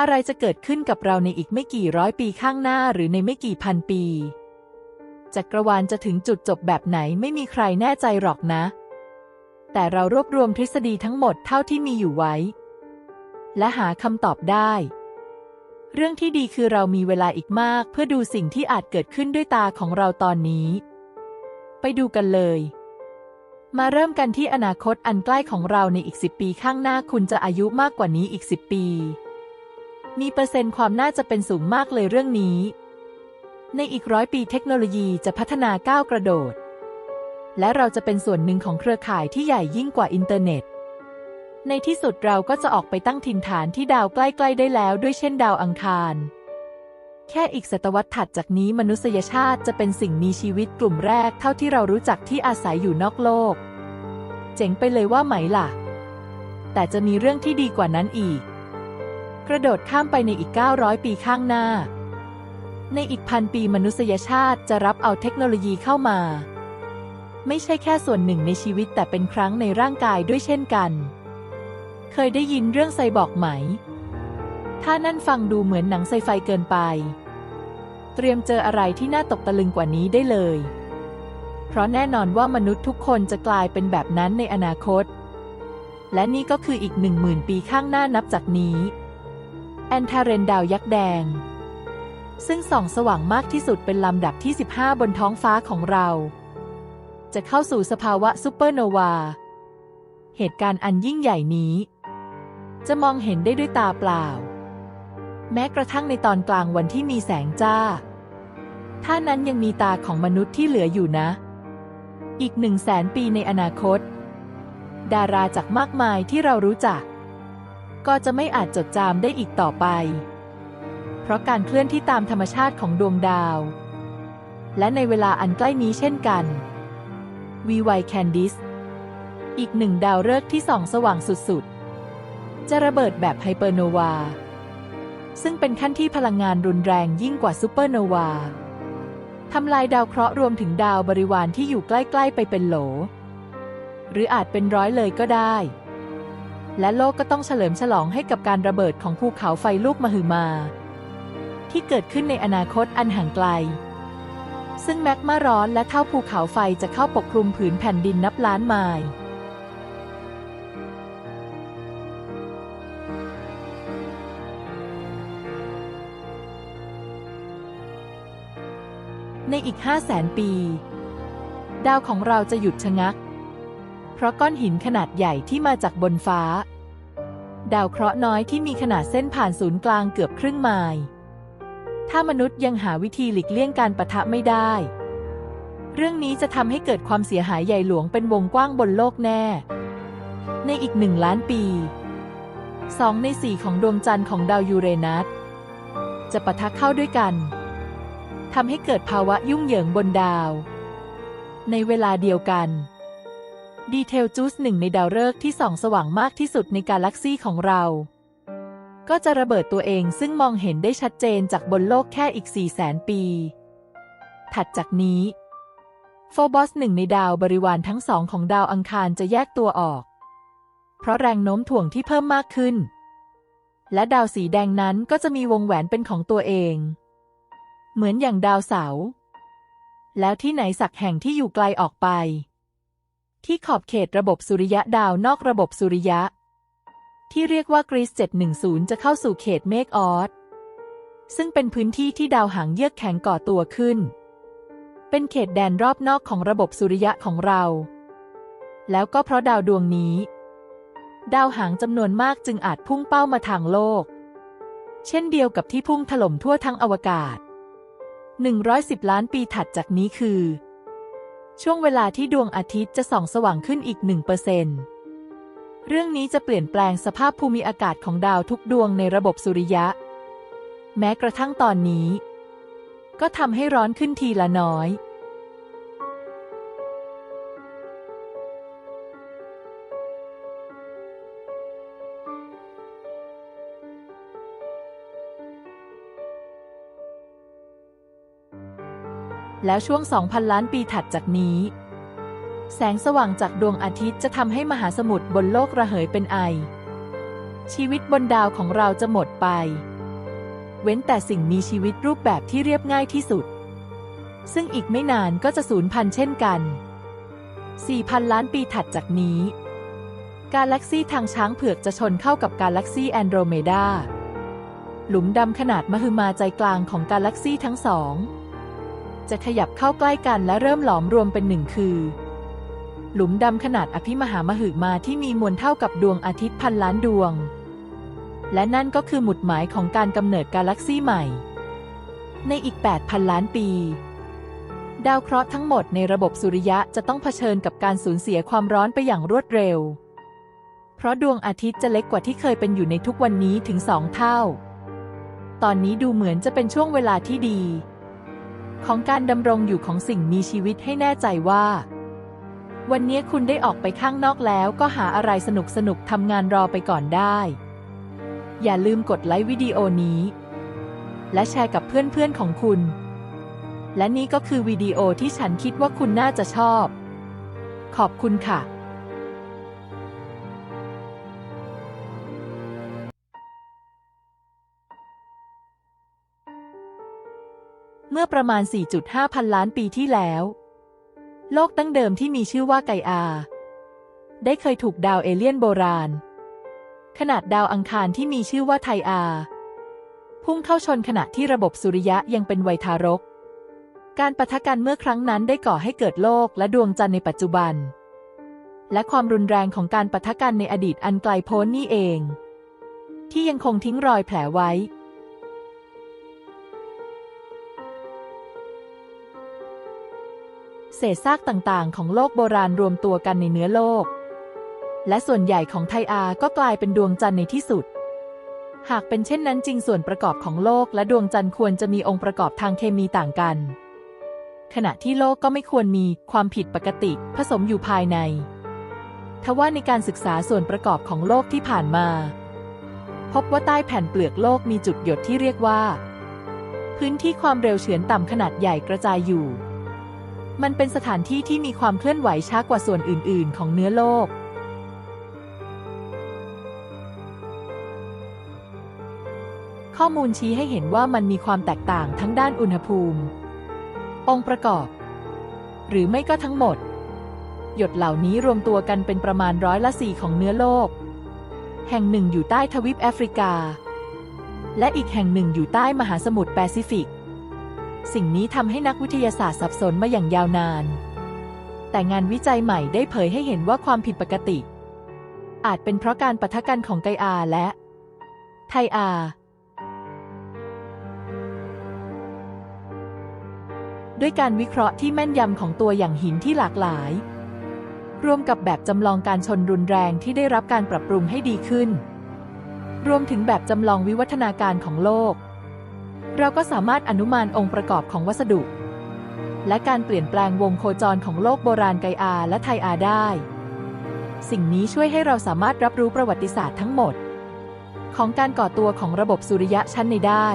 อะไรจะเกิดขึ้นกับเราในอีกไม่กี่ร้อยปีข้างหน้าหรือในไม่กี่พันปีจักรวาลจะถึงจุดจบแบบไหนไม่มีใครแน่ใจหรอกนะ แต่เรารวบรวมทฤษฎีทั้งหมดเท่าที่มีอยู่ไว้ และหาคำตอบได้ เรื่องที่ดีคือเรามีเวลาอีกมากเพื่อดูสิ่งที่อาจเกิดขึ้นด้วยตาของเราตอนนี้ ไปดูกันเลย มาเริ่มกันที่อนาคตอันใกล้ของเราในอีก10ปีข้างหน้าคุณจะอายุมากกว่านี้อีก10ปี มีเปอร์เซ็นต์ความน่าจะเป็นสูงมากเลยเรื่องนี้ ในอีกร้อยปีเทคโนโลยีจะพัฒนาก้าวกระโดด และเราจะเป็นส่วนหนึ่งของเครือข่ายที่ใหญ่ยิ่งกว่าอินเทอร์เน็ต ในที่สุดเราก็จะออกไปตั้งถิ่นฐานที่ดาวใกล้ ๆ ได้แล้วด้วยเช่นดาวอังคาร แค่อีกศตวรรษถัดจากนี้มนุษยชาติจะเป็นสิ่งมีชีวิตกลุ่มแรกเท่าที่เรารู้จักที่อาศัยอยู่นอกโลก เจ๋งไปเลยว่าไหมล่ะ แต่จะมีเรื่องที่ดีกว่านั้นอีก กระโดดข้ามไปในอีก 900 ปีข้างหน้า ในอีกพันปีมนุษยชาติจะรับเอาเทคโนโลยีเข้ามา ไม่ใช่แค่ส่วนหนึ่งในชีวิตแต่เป็นครั้งในร่างกายด้วยเช่นกัน เคยได้ยินเรื่องไซบอร์กไหม ถ้านั่นฟังดูเหมือนหนังไซไฟเกินไป เตรียมเจออะไรที่น่าตกตะลึงกว่านี้ได้เลย เพราะแน่นอนว่ามนุษย์ทุกคนจะกลายเป็นแบบนั้นในอนาคต และนี่ก็คืออีกหนึ่งหมื่นปีข้างหน้านับจากนี้ แอนทาเรนดาวยักษ์แดง ซึ่งส่องสว่างมากที่สุดเป็นลำดับที่ 15 บนท้องฟ้าของเรา จะเข้าสู่สภาวะซูเปอร์โนวา เหตุการณ์อันยิ่งใหญ่นี้ จะมองเห็นได้ด้วยตาเปล่า แม้กระทั่งในตอนกลางวันที่มีแสงจ้า ถ้านั้นยังมีตาของมนุษย์ที่เหลืออยู่นะ อีกหนึ่งแสนปีในอนาคต ดาราจากมากมายที่เรารู้จัก ก็จะไม่อาจจดจำได้อีกต่อไป เพราะการเคลื่อนที่ตามธรรมชาติของดวงดาว และในเวลาอันใกล้นี้เช่นกัน VY Candice อีกหนึ่งดาวฤกษ์ที่ส่องสว่างสุดๆ จะระเบิดแบบไฮเปอร์โนวา ซึ่งเป็นขั้นที่พลังงานรุนแรงยิ่งกว่าซูเปอร์โนวาทำลายดาวเคราะห์รวมถึงดาวบริวารที่อยู่ใกล้ ๆ ไปเป็นโหล หรืออาจเป็นร้อยเลยก็ได้ และโลกก็ต้องเฉลิมฉลองให้กับการระเบิดของภูเขาไฟลูกมหึมา ที่เกิดขึ้นในอนาคตอันห่างไกล ซึ่งแมกมาร้อนและเท่าภูเขาไฟจะเข้าปกคลุมผืนแผ่นดินนับล้านไมล์ในอีกห้าแสนปี ดาวของเราจะหยุดชะงัก เพราะก้อนหินขนาดใหญ่ที่มาจากบนฟ้า ดาวเคราะห์น้อยที่มีขนาดเส้นผ่านศูนย์กลางเกือบครึ่งไมล์ถ้ามนุษย์ยังหาวิธีหลีกเลี่ยงการปะทะไม่ได้ เรื่องนี้จะทำให้เกิดความเสียหายใหญ่หลวงเป็นวงกว้างบนโลกแน่ ในอีกหนึ่งล้านปีสองในสี่ของดวงจันทร์ของดาวยูเรนัสจะปะทะเข้าด้วยกันทำให้เกิดภาวะยุ่งเหยิงบนดาว ในเวลาเดียวกัน ดีเทลจูสหนึ่งในดาวฤกษ์ที่ส่องสว่างมากที่สุดในกาแล็กซีของเรา ก็จะระเบิดตัวเองซึ่งมองเห็นได้ชัดเจนจากบนโลกแค่อีก 4 0 0แสนปี ถัดจากนี้โฟบอสหนึ่งในดาวบริวารทั้งสองของดาวอังคารจะแยกตัวออก เพราะแรงโน้มถ่วงที่เพิ่มมากขึ้น และดาวสีแดงนั้นก็จะมีวงแหวนเป็นของตัวเอง เหมือนอย่างดาวเสาร์แล้วที่ไหนสักแห่งที่อยู่ไกลออกไป ที่ขอบเขตระบบสุริยะดาวนอกระบบสุริยะ ที่เรียกว่ากรีซ710 จะเข้าสู่เขตเมกออสซึ่งเป็นพื้นที่ที่ดาวหางเยือกแข็งก่อตัวขึ้น เป็นเขตแดนรอบนอกของระบบสุริยะของเรา แล้วก็เพราะดาวดวงนี้ ดาวหางจำนวนมากจึงอาจพุ่งเป้ามาทางโลก เช่นเดียวกับที่พุ่งถล่มทั่วทั้งอวกาศ 110 ล้านปีถัดจากนี้คือ ช่วงเวลาที่ดวงอาทิตย์จะส่องสว่างขึ้นอีก1%เรื่องนี้จะเปลี่ยนแปลงสภาพภูมิอากาศของดาวทุกดวงในระบบสุริยะ แม้กระทั่งตอนนี้ ก็ทำให้ร้อนขึ้นทีละน้อย แล้วช่วง 2,000 ล้านปีถัดจากนี้ แสงสว่างจากดวงอาทิตย์จะทำให้มหาสมุทรบนโลกระเหยเป็นไอ ชีวิตบนดาวของเราจะหมดไป เว้นแต่สิ่งมีชีวิตรูปแบบที่เรียบง่ายที่สุด ซึ่งอีกไม่นานก็จะสูญพันธุ์เช่นกัน 4,000 ล้านปีถัดจากนี้ กาแล็กซี่ทางช้างเผือกจะชนเข้ากับกาแล็กซี่แอนโดรเมดาหลุมดำขนาดมหึมาใจกลางของกาแล็กซี่ทั้งสอง จะขยับเข้าใกล้กันและเริ่มหลอมรวมเป็นหนึ่งคือ หลุมดำขนาดอภิมหามหึมาที่มีมวลเท่ากับดวงอาทิตย์พันล้านดวง และนั่นก็คือหมุดหมายของการกำเนิดกาแล็กซี่ใหม่ ในอีก 8,000 ล้านปี ดาวเคราะห์ทั้งหมดในระบบสุริยะจะต้องเผชิญกับการสูญเสียความร้อนไปอย่างรวดเร็ว เพราะดวงอาทิตย์จะเล็กกว่าที่เคยเป็นอยู่ในทุกวันนี้ถึงสองเท่า ตอนนี้ดูเหมือนจะเป็นช่วงเวลาที่ดี ของการดำรงอยู่ของสิ่งมีชีวิตให้แน่ใจว่า วันนี้คุณได้ออกไปข้างนอกแล้วก็หาอะไรสนุกสนุกทำงานรอไปก่อนได้ อย่าลืมกดไลค์วิดีโอนี้ และแชร์กับเพื่อนๆของคุณ และนี่ก็คือวิดีโอที่ฉันคิดว่าคุณน่าจะชอบ ขอบคุณค่ะ เมื่อประมาณ 4.5 พันล้านปีที่แล้ว โลกตั้งเดิมที่มีชื่อว่าไกอา ได้เคยถูกดาวเอเลี่ยนโบราณ ขนาดดาวอังคารที่มีชื่อว่าไทอา พุ่งเข้าชนขณะที่ระบบสุริยะยังเป็นวัยทารก การปะทะกันเมื่อครั้งนั้นได้ก่อให้เกิดโลกและดวงจันทร์ในปัจจุบัน และความรุนแรงของการปะทะกันในอดีตอันไกลโพ้นนี่เอง ที่ยังคงทิ้งรอยแผลไว้ เศษซากต่างๆ ของโลกโบราณรวมตัวกันในเนื้อโลก และส่วนใหญ่ของไทอาก็กลายเป็นดวงจันทร์ในที่สุด หากเป็นเช่นนั้นจริงส่วนประกอบของโลกและดวงจันทร์ควรจะมีองค์ประกอบทางเคมีต่างกัน ขณะที่โลกก็ไม่ควรมีความผิดปกติผสมอยู่ภายใน ทว่าในการศึกษาส่วนประกอบของโลกที่ผ่านมา พบว่าใต้แผ่นเปลือกโลกมีจุดหยดที่เรียกว่า พื้นที่ความเร็วเฉือนต่ำขนาดใหญ่กระจายอยู่ มันเป็นสถานที่ที่มีความเคลื่อนไหวช้ากว่าส่วนอื่น ๆ ของเนื้อโลก ข้อมูลชี้ให้เห็นว่ามันมีความแตกต่างทั้งด้านอุณหภูมิ องค์ประกอบ หรือไม่ก็ทั้งหมด หยดเหล่านี้รวมตัวกันเป็นประมาณร้อยละสี่ของเนื้อโลก แห่งหนึ่งอยู่ใต้ทวีปแอฟริกา และอีกแห่งหนึ่งอยู่ใต้มหาสมุทรแปซิฟิก สิ่งนี้ทำให้นักวิทยาศาสตร์สับสนมาอย่างยาวนาน แต่งานวิจัยใหม่ได้เผยให้เห็นว่าความผิดปกติ อาจเป็นเพราะการปะทะกันของไกอาและไทอาด้วยการวิเคราะห์ที่แม่นยำของตัวอย่างหินที่หลากหลาย รวมกับแบบจำลองการชนรุนแรงที่ได้รับการปรับปรุงให้ดีขึ้น รวมถึงแบบจำลองวิวัฒนาการของโลก เราก็สามารถอนุมานองค์ประกอบของวัสดุ และการเปลี่ยนแปลงวงโคจรของโลกโบราณไกอาและไทอาได้ สิ่งนี้ช่วยให้เราสามารถรับรู้ประวัติศาสตร์ทั้งหมด ของการก่อตัวของระบบสุริยะชั้นในได้